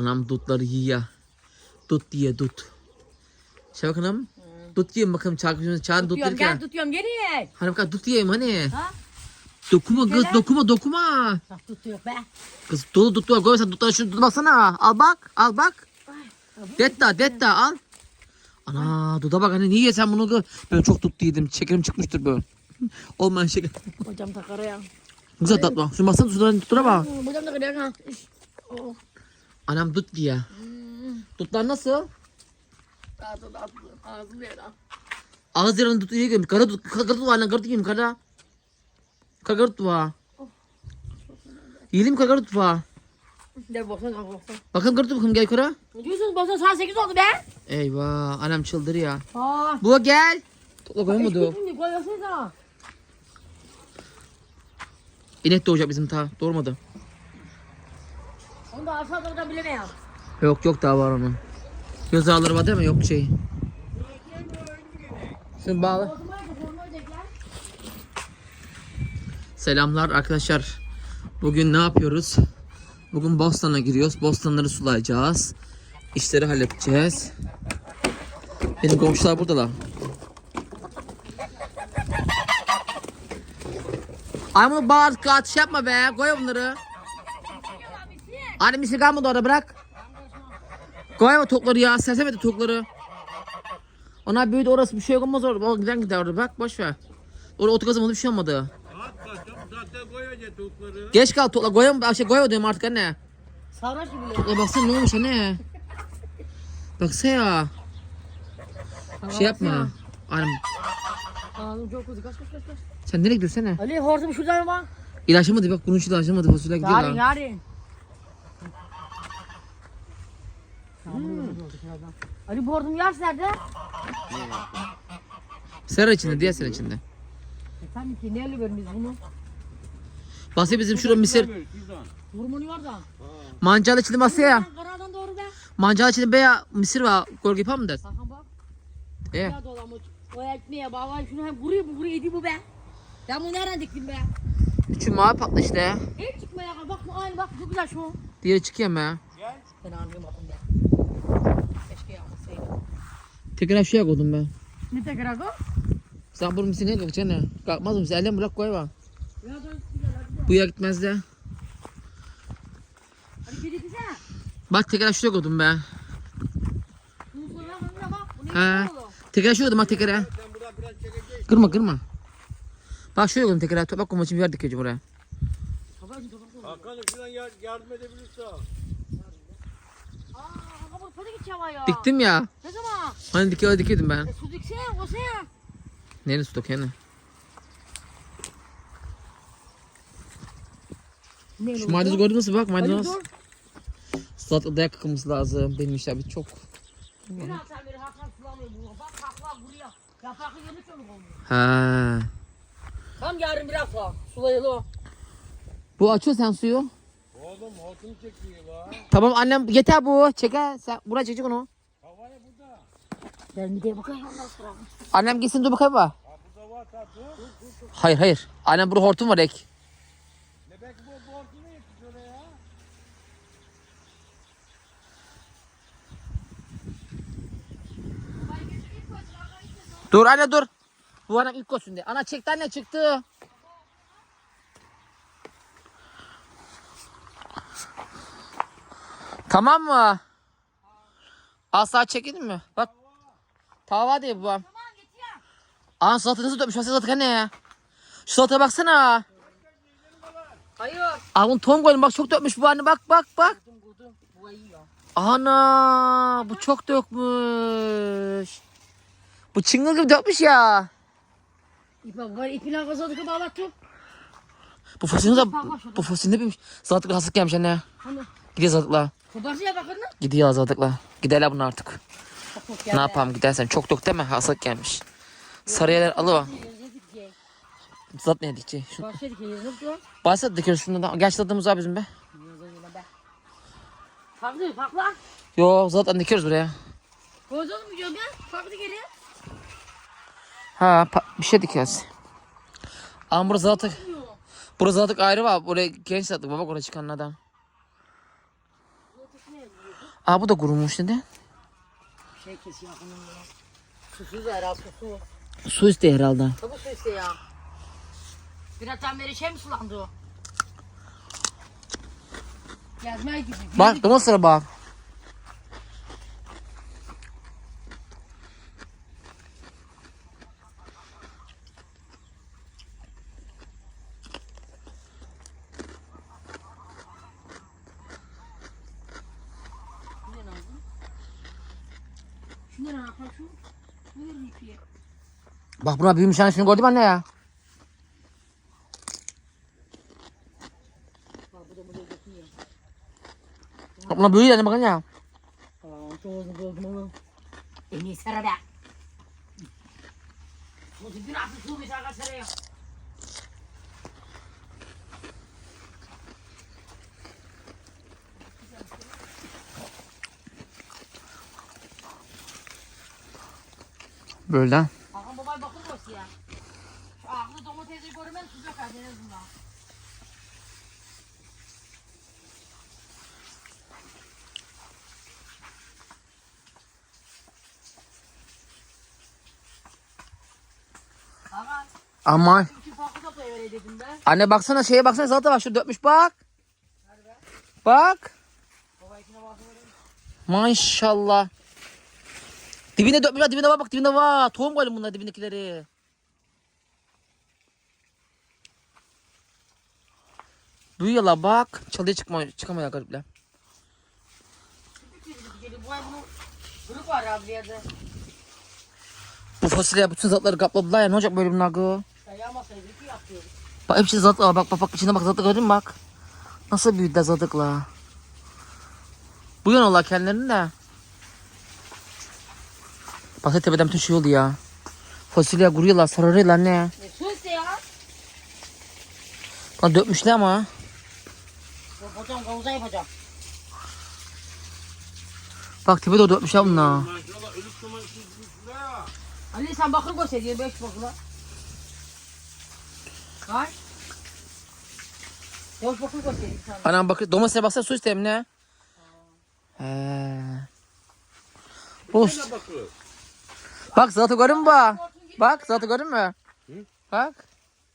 Anam dutları yiyor. Dut diye dut. Şey bakalım. Dut yiyin bakalım çağır çağır dut Tutuyorum gel tutuyorum geri. Hani bakalım dut yiyeyim hani. Ha? Dokuma kız Gel. dokuma dokuma. Bak tutuyor be. Kız dolu dut var. Koy sen dutları şunu tut baksana. Al bak al bak. Detta detta al. Ana duda bak hani niye sen bunu kız? Ben çok dut yedim. Şekerim çıkmıştır böyle. Olmayan şeker. Hocam takar ya. Güzel tatlı. Şimdi baksana suların tuttura bak. Hocam takar ya. Oh. Anam dut giyer. Dutlar nasıl? Ağzı ağzı ağzı ha. Ağız. Kara dut, kara dut var lan. Kara dut kara. Kara dut var. Yiyelim kara dut var. Gel baksana kanka baksana. Kara dut bakalım gel kara. Ne diyorsunuz baksana saat 8 oldu be. Eyvah anam çıldır ya. Aa. Bu gel. Topla koyamadı. İnek doğacak bizim ta. Doğurmadı. Onu da aşağıda da bilemeyiz. Yok yok daha var onun. Göz ağları var değil mi? Yok şey. Şunu bağla. Selamlar arkadaşlar. Bugün ne yapıyoruz? Bugün Bostan'a giriyoruz. Bostanları sulayacağız. İşleri halledeceğiz. Benim komşular buradalar. Ay bunu bağır atış yapma be. Koy bunları. Anne misir kalmadı orada bırak. Koy ama tokları ya. Sersemedi tokları. Ona büyüdü orası bir şey olmaz orada. O giden gider orada bak boş ver. Orada otu kazım bir şey olmadı. Geç kal tokla koyam şey koy diyorum artık anne. Sarhoş gibi. Tokla baksana ne olmuş anne. Baksana ya. Şey yapma. Annem Ağzım çok kötü. Kaç kaç kaç sen nereye gidiyorsun? Ali hortum şuradan mı? İlaçlamadı bak bunun için ilaçlamadı fasulye gidiyor Yarın lan. yarın. Ali bu hortum yaş nerede? Sera içinde diğer sera içinde. E, tabii ki neyle verin biz bunu? Basya bizim şurada misir. Hormonu var da. Mancalı içinde basya ya. Karadan doğru be. Mancalı içinde beya misir var. Gol yapar mı dersin? Hakan bak. E. Ya dolamış. O ekmeğe bak. Vay şunu hem kuruyor bu kuruyor bu be. Ben bunu nereden diktim be? Üçün mavi patlı işte. Hiç çıkma ya. Bak bu aynı bak çok güzel şu. Diğeri çıkıyor ya. Ben anlayamadım be. Tekrar şuraya koydum ben. Ne tekrar o? Sen bunun misir ne kalkacaksın ne? Kalkmaz mısın? Elden bırak koy var. Ya da güzel hadi. Bu ya gitmez de. Bak tekrar şuraya koydum ben. Bunu sonra bak. bak. Bu ne He. Tekrar şuraya koydum bak tekrar. Kırma kırma. Bak şuraya koydum tekrar. Bak koyma için bir yer buraya. Tabak oldu. Hakan'ım şuradan yar- yardım edebilirsin. Aa, Hakan bak hadi git çaba ya. Diktim ya. Ne zaman? Hani dikiyor dikiyordum ben. E, su diksene o sen. Nereye su döküyor ne? Ne Şu maydanozu gördün mü? Bak maydanoz. Salata dayak kakılması lazım. Benim işler bir çok. Bir an sen beri Hakan sulamıyor bu. Bak haklar buraya. Yapraklı yemiş onu olmuyor. Ha. Tam yarın biraz sonra. Sulayılı o. Bu açıyor sen suyu. Oğlum hortum çekiyor. Tamam annem yeter bu. Çeker. Sen buraya çekecek onu. Havaya burada. Ben de bakayım ondan sonra. Annem gitsin dur bakayım bak. Ha burada var ta dur. Hayır hayır. Annem burada hortum var ek. Ne belki bu, bu hortumu yetmiş öyle ya. Dur anne dur. Bu annem ilk koşsun diye. Ana çekti anne çıktı. Tamam mı? Asla çekildin mi? Bak. Tava diye babam. Tamam getiriyorum. Ana salata nasıl dökmüş? Bak salata ne ya? Şu salataya baksana. Hayır. Aa bunu ton koydum bak çok dökmüş bu anne bak bak bak. Ana bu çok dökmüş. Bu çıngıl gibi dökmüş ya. İpe var ipin arkasına tıkıp ağlattım. Bu fasulye de bu fasulye ne bilmiş. Salatalık hasık gelmiş anne. Hani. Gidiyor salatalıkla. Koparsı ya bakın lan. Gidiyor salatalıkla. Gidelim bunu artık. Ne yapalım gidersen çok dök deme hasık gelmiş. Sarı yerler alıver. Yedik ye. Zat ne yedikçi? Şu? Başladı dikiyoruz şunu da. Gerçi tadımız var bizim be. Farklı farklı. Yo zaten dikiyoruz buraya. Koydun mu diyorum ya? Farklı geri. Ha bir şey dikiyoruz. Ama burası zaten burası zaten ayrı var. Buraya genç sattık baba oraya çıkanlardan. Aa bu da kurumuş dedi. Şey kes yakınında. Susuz herhalde susu. Su isteği herhalde. Tabii su iste ya. Birazdan beri şey mi sulandı o? Gezmeye gibi. Bak domateslere bak. Bu ne lazım? Şu ne yapar şu? Bu ne ipiye? Bak buna büyümüş yani şunu gördün mü anne ya? Bak bu da burada dokunuyor. Bak buna büyüyor anne bakın ya. Aa, çoğuzunu gördüm onu. En iyi sera be. Bu günahsız su bir şarkı seraya. Böyle. Hakan babay bakır boş ya. Şu ağzı domatesi görmem sıcak hadi en azından. Aman. Anne baksana şeye baksana salata bak şu dökmüş bak. Bak. Maşallah. Dibine dökmüş bak dibine bak bak dibinde var. Tohum koydum bunlar dibindekileri. Büyüyorlar bak. Çalıya çıkma, çıkamıyor garipler. Bu var bir fasulye bütün zatları kapladılar ya ne olacak böyle bunlar gı? Dayamasaydı ki yapıyoruz. Bak hepsi zat var bak bak bak içine bak zatı gördün bak. Nasıl büyüdüler zadıkla. Bu yanıyorlar kendilerini de. Bak tepeden bütün şey oldu ya. Fasulye kuruyorlar sararıyorlar ne? E sus ya. Lan dökmüşler ama. Yapacağım kavuza yapacağım. Bak tepede dökmüşler bunlar. Ya. Ali sen bakır göster diye beş bakıla. Kaç? Boş bakır göster bir tane. Anam bak domatese baksana su isteyeyim ne? He. Boş. Ne bakıyor? Bak zatı görün mü bak? Bak zatı görün mü? Bak.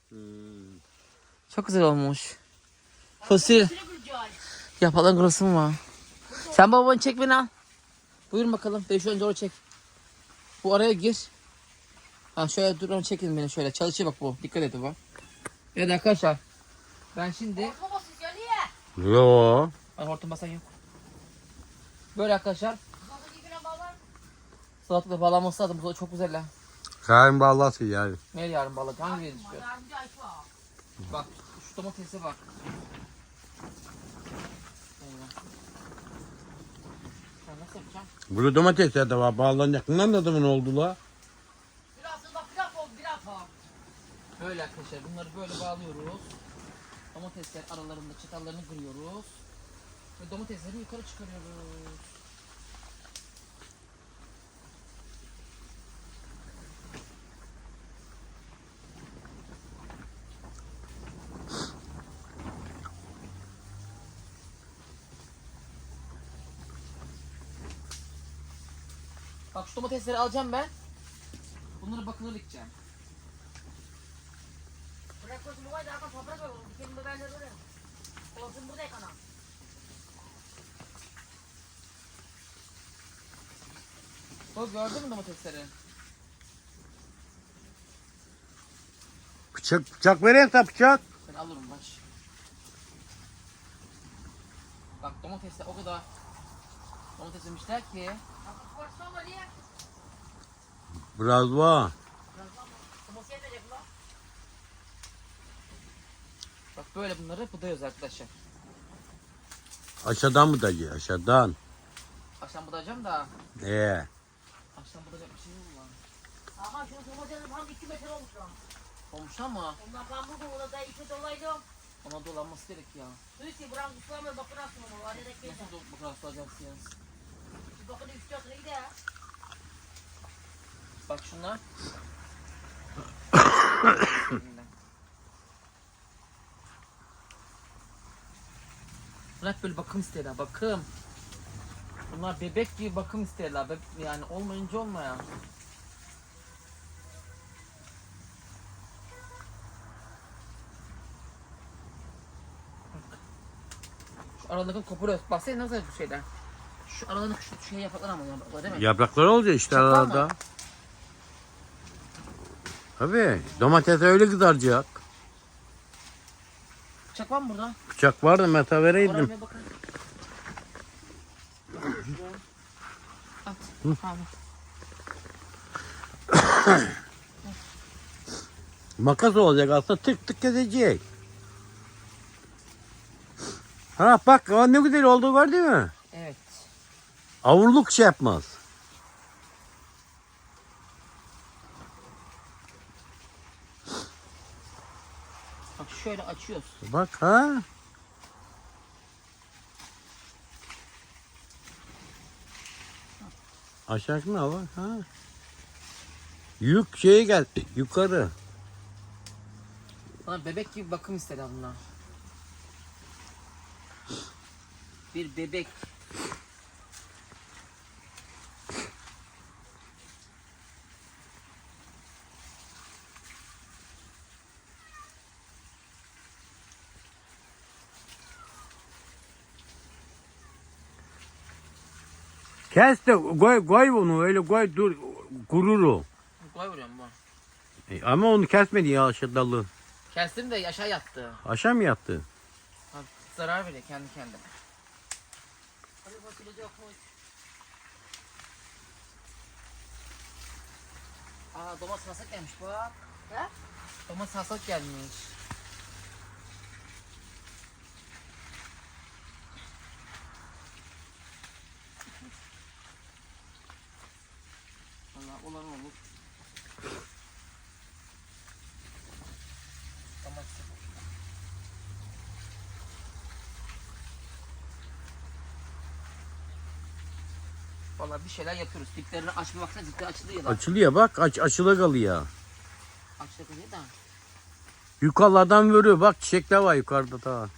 Hmm. Çok güzel olmuş. Fosil. Yapalım kırılsı mı? Sen babanı çek beni al. Buyurun bakalım. Beni önce oraya çek. Bu araya gir. Ha şöyle dur onu çekin beni şöyle. Çalışıyor bak bu. Dikkat edin bak. Evet arkadaşlar. Ben şimdi... Yo. Ay hortum basan yok. Böyle arkadaşlar. Salatalık bağlanması lazım. Bu çok güzel ha. Kain bağlası yani. Ne yarın balık? Hangi yeri var. Bak şu domatese bak. Eyvah. Ben nasıl yapacağım? Burada domatesler de var. Bağlanacak. Ne adamın oldu la? Biraz da pilav ol pilav ha. Böyle arkadaşlar bunları böyle bağlıyoruz. Domatesler aralarında çıtalarını kırıyoruz. Ve domatesleri yukarı çıkarıyoruz. Bak şu domatesleri alacağım ben. Bunları bakılı dikeceğim. Bırak koysun bu kadar arka toprak koy. Dikelim biberleri oraya. Olsun burada yakana. Bak gördün mü domatesleri? Bıçak, bıçak vereyim de bıçak. Ben alırım baş. Bak domatesler o kadar domates yemişler ki var. Biraz var. Lan. bak böyle bunları budayıyoruz arkadaşlar. Aşağıdan mı dayı? Aşağıdan. Akşam budayacağım da Ee. akşam budayacak bir şey yok mu? Aha şu domatesin tam 2 metre olmuş lan. Olmuş ama Ondan ben burada ona da içe dolaydım. ona dolanması gerek ya. Su içi bırak ıslamıyor bakın aslında ama var ya da kıyıda. Nasıl do- bu Bak şunlar. Bırak böyle bakım isteyen bakım. Bunlar bebek gibi bakım isterler. Beb- Yani olmayınca olmaya. Şu aralarını koparıyoruz. Baksana nasıl bu şeyler. Şu aralarını şu şey yapraklar ama yapraklar değil mi? Yaprakları olacak işte Çakal mı? arada. Tabii domates öyle kızaracak. Bıçak var mı burada? Bıçak vardı meta vereydim. bir bakın. At. Tamam. Makas olacak aslında tık tık kesecek. Ha bak o ne güzel olduğu var değil mi? Avurluk şey yapmaz. Bak şöyle açıyoruz. Bak ha. Aşağısına bak ha. Yük şeye gel yukarı. Bana bebek gibi bakım istedi bunlar. Bir bebek. Kes de koy, koy onu öyle koy dur kurur o. Koy vuruyorum bu. E, ama onu kesmedi ya aşağı dalı. Kestim de aşağı yattı. Aşağı mı yattı? Ha, Zarar veriyor kendi kendine. Hadi fasulye koy. Aa domates hasak gelmiş bak. He? Domates hasak gelmiş. Valla olan olur. Domates. Valla bir şeyler yapıyoruz. Diplerini açma baksana dipleri açılıyor da. Açılıyor bak aç açıla kalıyor. Açılıyor da. Yukarıdan vuruyor bak çiçekler var yukarıda da.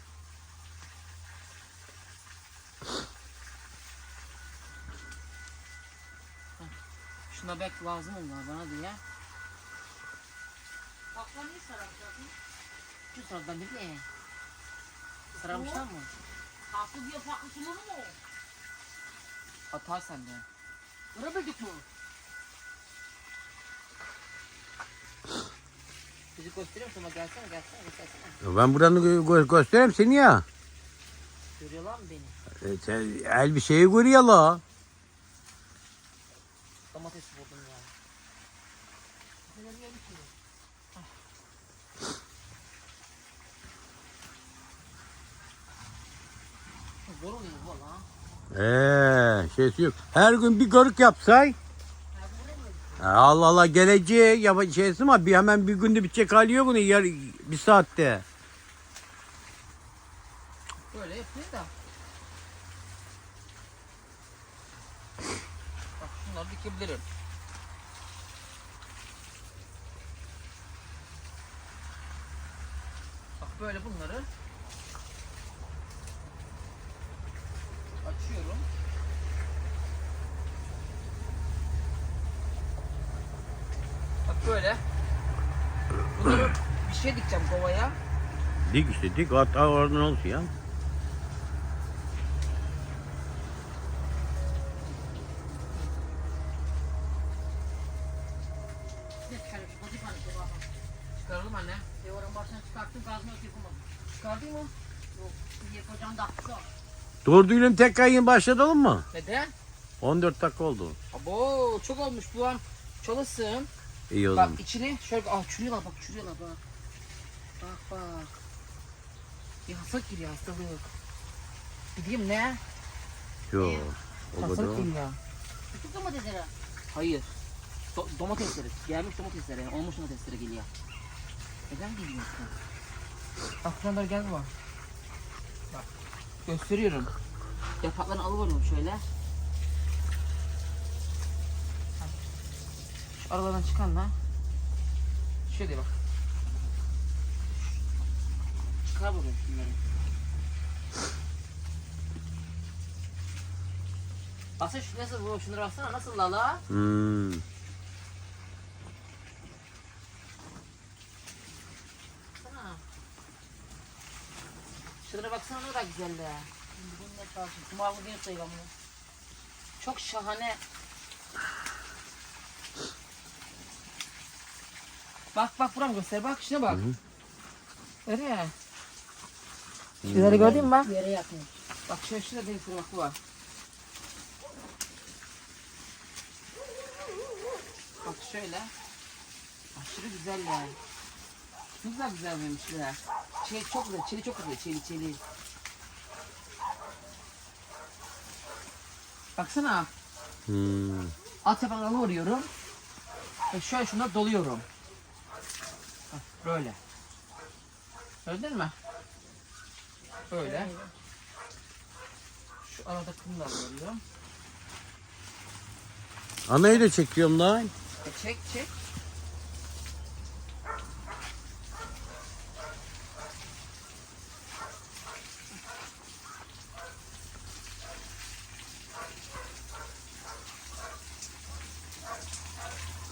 Şuna belki lazım onlar bana diye. Bakma niye sarımsak? Şu sarıdan değil mi? Sararmışlar mı? Haklı diye farklı sunulur mu? Atar sende. Göremedik mi? Bizi gösteriyor musun? Bak Gelsene gelsene göstersene. Ben buranı gö- gö- göstereyim seni ya. Görüyorlar mı beni? E, sen elbiseyi görüyor la. Domates buldum ya. Zor oluyor bu valla. Eee şeysi yok. Her gün bir görük yapsay. Allah Allah geleceği yap şeysi ama bir hemen bir günde bitecek hali yok bunu yar, bir saatte. Böyle yapıyor da. Bak şunları dikebilirim. Bak böyle bunları açıyorum. Bak böyle. Bunları bir şey dikeceğim kovaya. Dik işte dik hatta oradan olsun ya. Çıkaralım anne. Devarın başına çıkarttım gazını ötüyor kumadı. Çıkardın mı? Yok. Diye kocam da düğün tekrar yine başlayalım mı? Neden? 14 dakika oldu. Abo çok olmuş bu an. Çalışsın. İyi o Bak zaman. içini şöyle ah çürüyorlar bak çürüyorlar bak. Bak bak. Bir hastalık giriyor hastalık. Gideyim ne? Yo. Kadar. Hastalık giriyor. Küçük domatesleri. Hayır. Do- domatesleri. Gelmiş domatesleri. Olmuş domatesleri geliyor. Neden bilmiyorsun? Aklına doğru geldi bak. Bak. Gösteriyorum. Yapraklarını alıveriyorum şöyle. Bak. Şu aralardan çıkan da. Şöyle bak. Çıkar buradan şunları. Baksana şu nasıl bu? Şunlara baksana nasıl lala? Hmm. Baksana. Şunlara baksana ne kadar güzel de. Şimdi bunu ne çalsın? Kumağı bir sayalım. Çok şahane. Bak bak buram göster bak şuna bak. Öyle. Şunları gördün mü bak? Yere yakın. Bak şöyle şurada bak bu var. Bak şöyle. Aşırı güzel yani. Ne kadar güzel vermişler. Çeli çok güzel, çeli çok güzel, çeli çeli. Baksana, Hmm. alt yapanlarını vuruyorum. Ve şöyle şuna doluyorum. Böyle. Gördün mü? Böyle. Şu arada kımla alıyorum. Anayı da çekiyorum lan. E çek çek.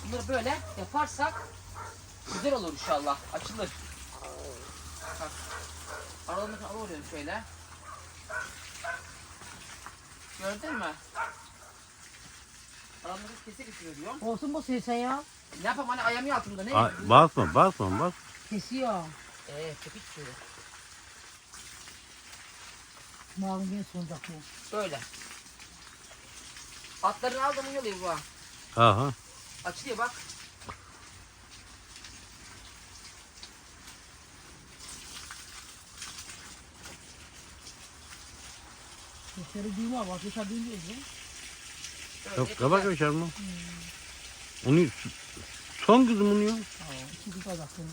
Bunları böyle yaparsak güzel olur inşallah. Açılır. Bak. Aralarını alıyorum şöyle. Gördün mü? Aralarını kesik düşürüyorum. Olsun bu sen ya. Ne yapayım hani ayağımın altında ne? Ay, basma basma bas. Kesiyor. Eee köpük suyu. Bir sonacak bu. Böyle. Atlarını aldım yoluyor bu. Aha. Açılıyor bak. Sesleri duyma bak. Dışarı duymuyoruz ya. Böyle Yok kabak kaçar mı? Onu son kızım onu ya. İki kutu alacak seni.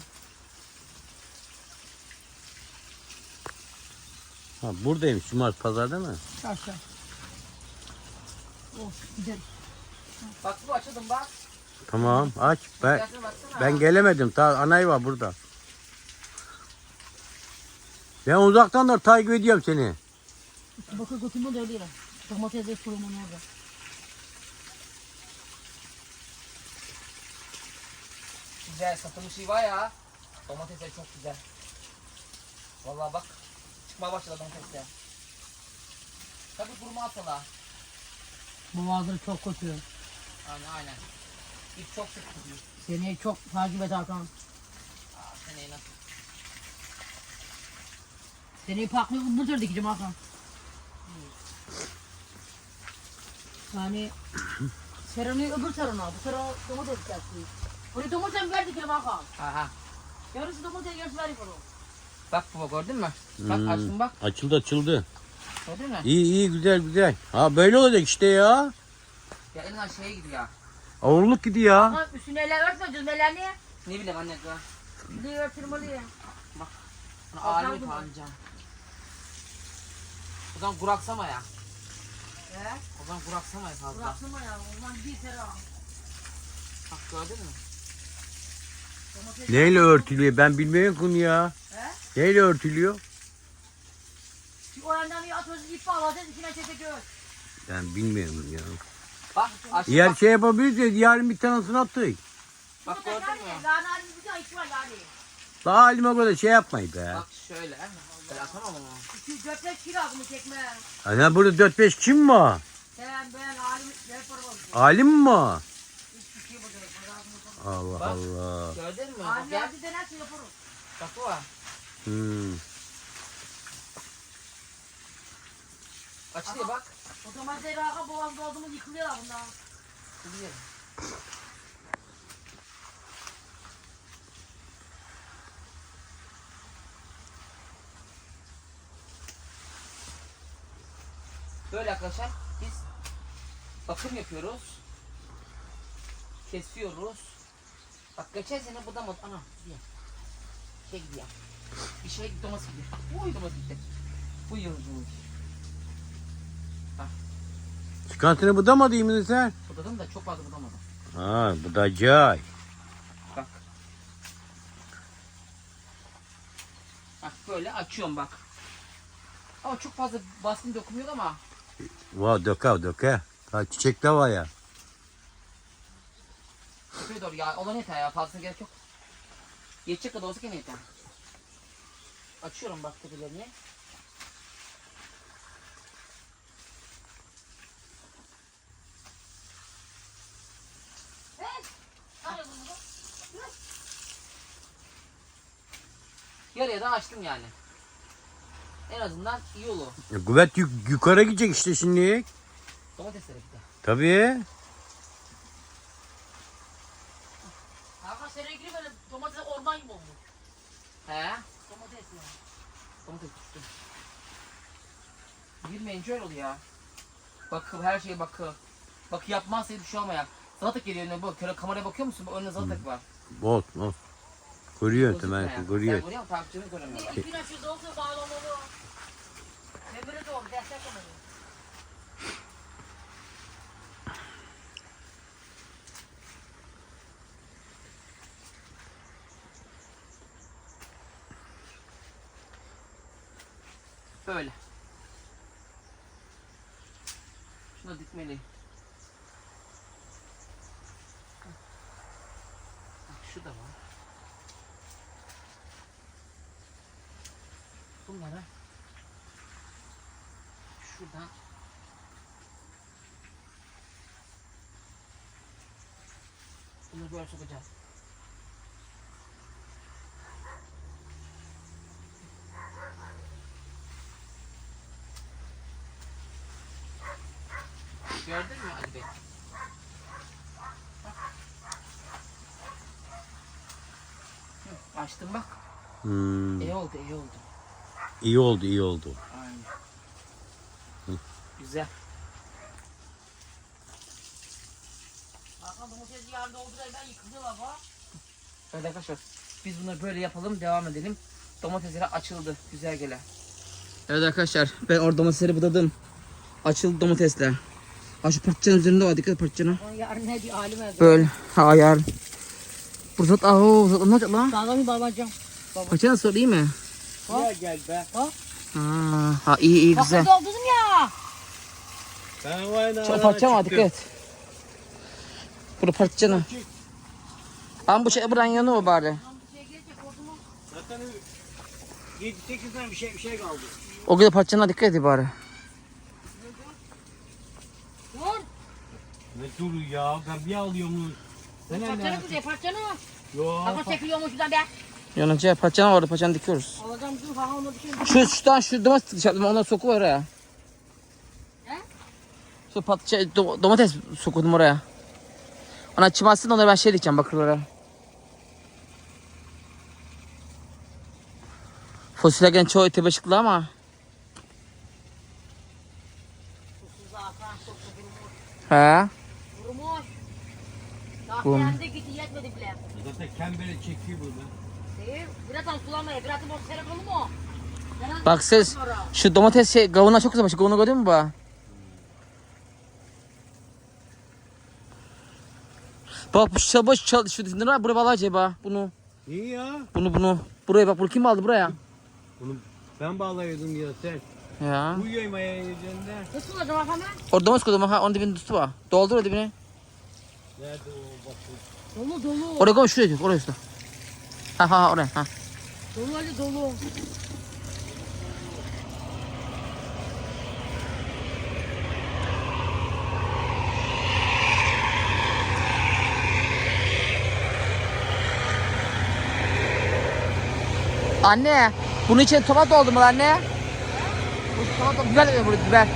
Ha buradaymış cumartesi pazar değil mi? Aşağı. Oh gidelim. Bak bu açıldım bak. Tamam aç. Ben baksana. ben gelemedim. Ta anay var burada. Ben uzaktan da takip ediyorum seni. Bakın götümü de ölüyorum. Domatesle kurumun orada. Güzel satılmış iyi var ya. Domatesler çok güzel. Vallahi bak. Çıkmaya başladı domatesler. Tabii kurma atala. Boğazları çok kötü. Aynen aynen. İp çok sık tutuyor. Seni çok takip et Hakan. Aa, seneye nasıl? Seni bu tür dikeceğim Hakan. Yani Seronu öbür serona. Bu serona domates dikeceksin. Bunu domates ver dikelim Hakan. Aha. Yarısı domates yarısı ver bunu. Bak baba gördün mü? Bak Hmm. açtım bak. Açıldı açıldı. Gördün mü? İyi iyi güzel güzel. Ha böyle olacak işte ya. Ya elinden şeye gidiyor. Avurluk gidiyor ya. Ama üstüne eller örtme cüzmelerini. Ne bileyim anne ya. Bir örtülmeli. Ağrıyor mı? tanıyacağım. O zaman kuraksama ya. He? O zaman kuraksama ya fazla. Bıraksana ya. Ondan bir sera. Bak gördün mü? Domates- Neyle örtülüyor ben bilmiyorum bunu ya. He? Neyle örtülüyor? Şu o yandan bir atıyoruz ip bağlayacağız içine çekeceğiz. Ben bilmiyorum ya. Bak Yer bak. şey yapabiliriz ya yarın bir tanesini attık. Bak gördün mü? Lan halimiz bir tane iş var yani. Daha halime göre şey yapmayın be. Bak şöyle. Ben atamam onu. 200-400 kilo çekme. Ana burada 4-5 kim mi? var? Sen ben halimiz ne yaparım? Alim mi? Allah. Allah. Gördün mü? Bak Halim gel. yaptı denersin yaparım. Bak var. Hmm. Açılıyor bak. O zaman zeraka boğaz doldumuz yıkılıyorlar bundan. Biliyorum. Böyle arkadaşlar biz bakım yapıyoruz. Kesiyoruz. Bak geçen sene bu da mı? Ana gidiyor. Şey gidiyor. Bir şey domates gidiyor. Uy domates gitti. Bu yılcıymış. Çıkantını budamadı mı sen? Budadım da çok fazla budamadım. Ha budacak. Bak. Bak böyle açıyorum bak. Ama çok fazla baskın dokunmuyor ama Va döke döke. Ha çiçek de var ya. Şuraya doğru ya. Olan yeter ya. Fazlasına gerek yok. Yetecek kadar olsa gene yeter. Açıyorum bak tepelerini. Yarıya da açtım yani. En azından iyi olur. Ya, Kuvvet yuk- yukarı gidecek işte şimdi. Domatesleri bir de. Tabii. Hakan seraya girip böyle domates orman gibi olmuş. He? Domates yani. Domates tuttum. Girmeyince öyle oluyor ya. Bakı her şeye bakı. Bakı yapmazsa hiçbir şey olmuyor. Zalatak geliyor önüne bak. Şöyle kameraya bakıyor musun? Bak, Önünde zalatak var. Bol bol. Görüyor Gözükmüyor temel. Sen görüyor musun? Takipçimiz göremiyorlar. Bir gün olsa bağlamalı. Böyle doğru destek olmalı. Böyle. Şunu da dikmeli. Bak şu da var. Bunları şuradan Bunu böyle sokacağız. Gördün mü Ali Bey? Açtım bak. Hmm. İyi oldu, iyi oldu. İyi oldu iyi oldu. Güzel. Hakan domatesi yarın doldurar ben yıkılıyorlar bak. Evet arkadaşlar biz bunları böyle yapalım devam edelim. Domatesler açıldı güzel gele. Evet arkadaşlar ben orada domatesleri budadım. Açıldı domatesler. Ha şu patlıcanın üzerinde var dikkat. Ama yarın ne diyor halime. Böyle ha yar. Burzat aho burzat ne olacak lan? Sağdan bir babacığım. Nasıl iyi mi? Gel gel be. Ha, ha iyi iyi güzel. doldurdum ya. Var Çok var dikkat et. Burada patlıcanı. Ama bu şey buranın yanı o bari. Zaten 7-8 tane bir şey bir şey kaldı. O kadar patlıcana dikkat et bari. Dur. Ne dur ya ben bir alıyorum. Sen Parçanı buraya parçanı. Yo. Hakan çekiliyormuş şuradan be. Yanıcıya patlıcan var orada patlıcan dikiyoruz. Alacağım dur Hakan onu bir şey. Şu şuradan şu domates dışarıdan ondan soku oraya. He? Şu patlıcan do- domates sokudum oraya. Ona çıkmazsın onları ben şey diyeceğim bakırlara. Fosiller gene çoğu ama. Çok da vurmuş. He. Vurmuş. Kendi gitti yetmedi bile. Zaten kembere çekiyor burada. Değil. Biraz az kullanmaya. Biraz da sera konu mu? Biraz Bak siz sonra. şu domates şey kavuna çok güzel. Şu kavunu gördün mü bu? Bak bu çabaş çal şu ne var buraya bağlı acaba bunu İyi ya. bunu bunu buraya bak bunu kim aldı buraya Bunu ben bağlayıyordum ya sen. ya Uyuyorum ayağın üzerinde. Nasıl olacak ben? orada domates koydum ha onun dibinde tutu var doldur o dibine Nerede o bak. Dolu dolu. oraya koy şuraya koy oraya usta ha ha ha, oraya ha Dolu Ali dolu. Anne bunun için tomat oldu mu anne? Bu tomat biber de burada biber.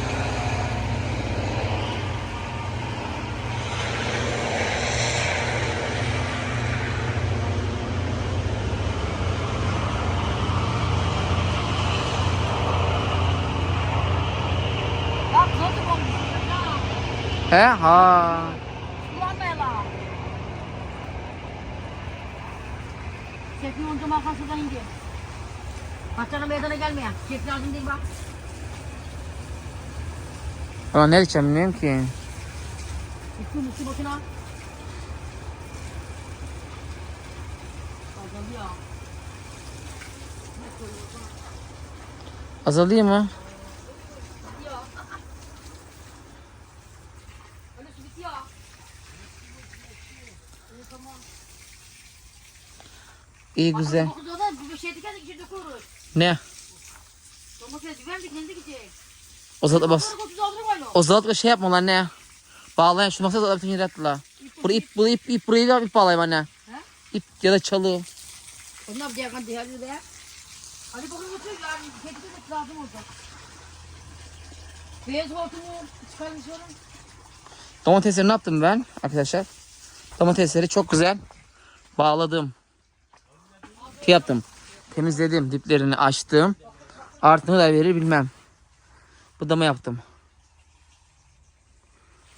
He? Ha. Kullanmayalım. Şefin onca Hakan şuradan Parçanı meydana gelmeyen. Şef lazım değil bak. ama ne diyeceğim bilmiyorum ki Üstü üstü boşuna. Azalıyor. azalıyor mu ya. İyi güzel. Da bir şey dikerdik içinde kurur. Ne? Domates de kendi gidecek. O zaten bas. O zaten şey yapma lan ne? Bağlayan şu masada zaten yere attılar. Buraya ip, buraya ip, ip burayı da ip bağlayayım anne. İp ya da çalı. Onlar bir yakın diğerleri de. Hadi bakın götür yani kedi köpek lazım olacak. Beyaz hortumu çıkarmış oğlum. Domatesleri ne yaptım ben arkadaşlar? Domatesleri çok güzel bağladım. Şey yaptım. Temizledim. Diplerini açtım. Artını da verir bilmem. Budama yaptım.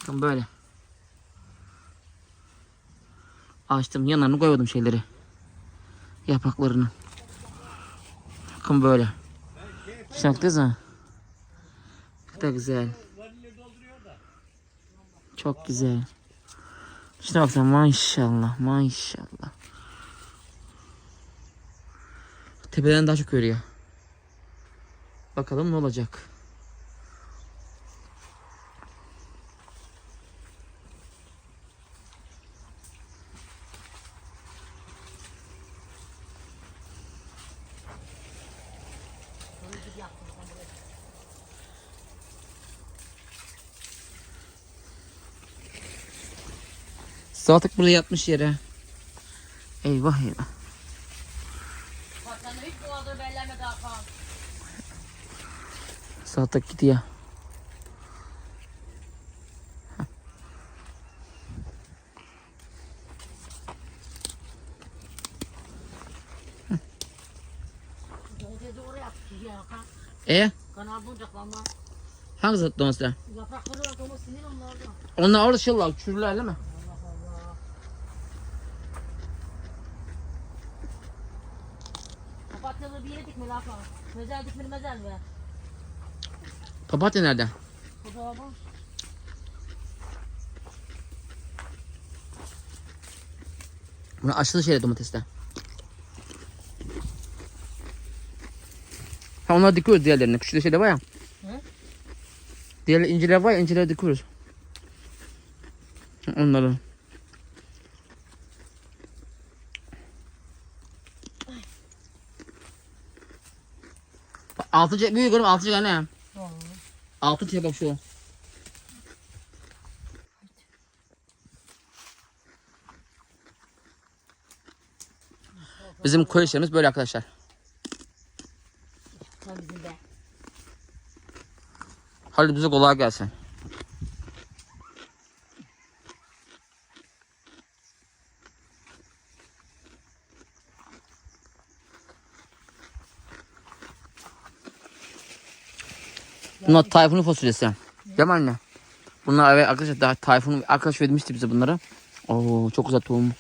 Bakın böyle. Açtım. Yanlarını koymadım şeyleri. Yapraklarını. Bakın böyle. Şaktınız mı? Ne kadar güzel. Çok güzel. İşte baksana maşallah maşallah. Tepeden daha çok görüyor. Bakalım ne olacak. Salatalık burada yatmış yere. Eyvah eyvah. Gidiyor. Yaptı ya kan. E hangi var domates sinir. Onlar orada var çürüler değil mi? Papatyalı bir yere dikme lafa. Mezel dikmeli mezel be. Papatya nerede? O da bak. Bunlar aşılı şeyler domatesler. Ha onları dikiyoruz diğerlerini. Küçük şeyler var ya. Hı? Diğer inciler var ya incileri dikiyoruz. Onları. Altı çek büyük oğlum altı çek anne. Altı çek bak şu. Bizim koyu işlerimiz böyle arkadaşlar. Bize kolay gelsin. Bunlar Tayfun'un fasulyesi. Değil mi anne? Bunlar evet arkadaşlar daha Tayfun arkadaş vermişti bize bunları. Oo çok güzel tohum.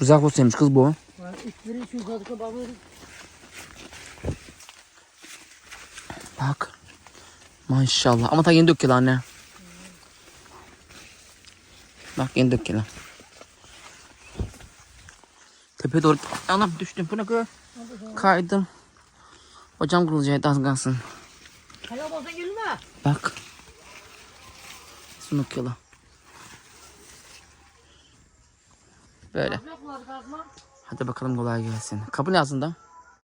Güzel fasulyeymiş kız bu. Bak. Maşallah. Ama ta yeni döküyor anne. Bak yeni döküyor. Tepeye doğru. Anam düştüm. Bu ne kadar? Kaydım. Hocam kırılacak az kalsın. Bak. Su döküyorlar. Böyle. Hadi bakalım kolay gelsin. Kapı ne ağzında?